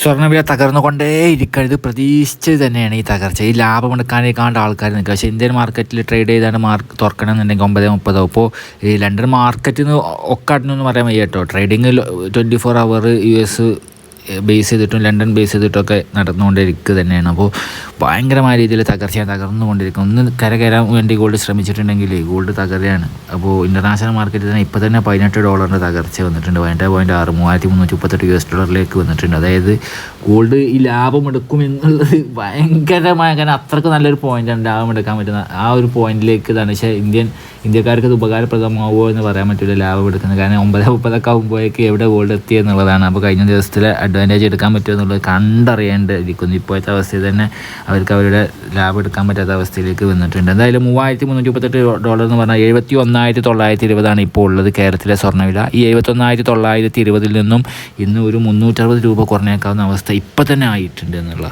സ്വർണവില തകർന്നുകൊണ്ടേ ഇരിക്കരുത് ഇത് പ്രതീക്ഷിച്ചത് തന്നെയാണ് ഈ തകർച്ച. ഈ ലാഭം കാണേണ്ട ആൾക്കാർ നിൽക്കുക. പക്ഷേ ഇന്ത്യൻ മാർക്കറ്റിൽ ട്രേഡ് ചെയ്താണ് മാർക്ക് തുറക്കണം എന്നുണ്ടെങ്കിൽ ഒമ്പത് മുപ്പതോ ഇപ്പോൾ ഈ ലണ്ടൻ മാർക്കറ്റിൽ നിന്ന് ഒക്കെ അടനൊന്നും പറയാൻ വയ്യ കേട്ടോ. Trading twenty four hour U S base ചെയ്തിട്ടും ലണ്ടൻ ബേസ് ചെയ്തിട്ടൊക്കെ നടന്നുകൊണ്ടിരിക്കുക തന്നെയാണ്. അപ്പോൾ ഭയങ്കരമായ രീതിയിൽ തകർച്ച തകർന്നുകൊണ്ടിരിക്കും ഒന്ന് കരകയറാൻ വേണ്ടി ഗോൾഡ് ശ്രമിച്ചിട്ടുണ്ടെങ്കിൽ ഗോൾഡ് തകരുകയാണ്. അപ്പോൾ ഇന്റർനാഷണൽ മാർക്കറ്റിൽ തന്നെ ഇപ്പോൾ തന്നെ പതിനെട്ട് ഡോളറിന്റെ തകർച്ച വന്നിട്ടുണ്ട്. പതിനെട്ട് പോയിന്റ് ആറ് മൂവായിരത്തി മുന്നൂറ്റി മുപ്പത്തെട്ട് യു എസ് ഡോളറിലേക്ക് വന്നിട്ടുണ്ട്. അതായത് ഗോൾഡ് ഈ ലാഭം എടുക്കും എന്നുള്ളത് ഭയങ്കരമായ കാരണം അത്രയ്ക്ക് നല്ലൊരു പോയിന്റാണ് ലാഭം എടുക്കാൻ പറ്റുന്ന. ആ ഒരു പോയിന്റിലേക്ക് ഇതാണ്. പക്ഷേ ഇന്ത്യൻ ഇന്ത്യക്കാർക്ക് ഇത് ഉപകാരപ്രദമാവുമോ എന്ന് പറയാൻ പറ്റില്ല ലാഭം എടുക്കുന്നത്. കാരണം ഒമ്പത് മുപ്പതൊക്കെ ആകുമ്പോഴേക്ക് എവിടെ ഗോൾഡ് എത്തി എന്നുള്ളതാണ്. അപ്പോൾ കഴിഞ്ഞ ദിവസത്തിലെ അഡ്വാന്റേജ് എടുക്കാൻ പറ്റുമോ എന്നുള്ളത് കണ്ടറിയേണ്ടിയിരിക്കുന്നു ഇപ്പോഴത്തെ അവസ്ഥയിൽ തന്നെ അവർക്ക് അവരുടെ ലാഭം എടുക്കാൻ പറ്റാത്ത അവസ്ഥയിലേക്ക് വന്നിട്ടുണ്ട്. എന്തായാലും മൂവായിരത്തി മുന്നൂറ്റി മുപ്പത്തെട്ട് ഡോളർ എന്ന് പറഞ്ഞാൽ എഴുപത്തി ഒന്നായിരത്തി തൊള്ളായിരത്തി ഇരുപതാണ് ഇപ്പോൾ ഉള്ളത് കേരളത്തിലെ സ്വർണവില. ഈ എഴുപത്തൊന്നായിരത്തി തൊള്ളായിരത്തി ഇരുപതിൽ നിന്നും ഇന്ന് ഒരു മുന്നൂറ്ററുപത് രൂപ കുറഞ്ഞേക്കാവുന്ന അവസ്ഥ ഇപ്പം തന്നെ ആയിട്ടുണ്ട് എന്നുള്ള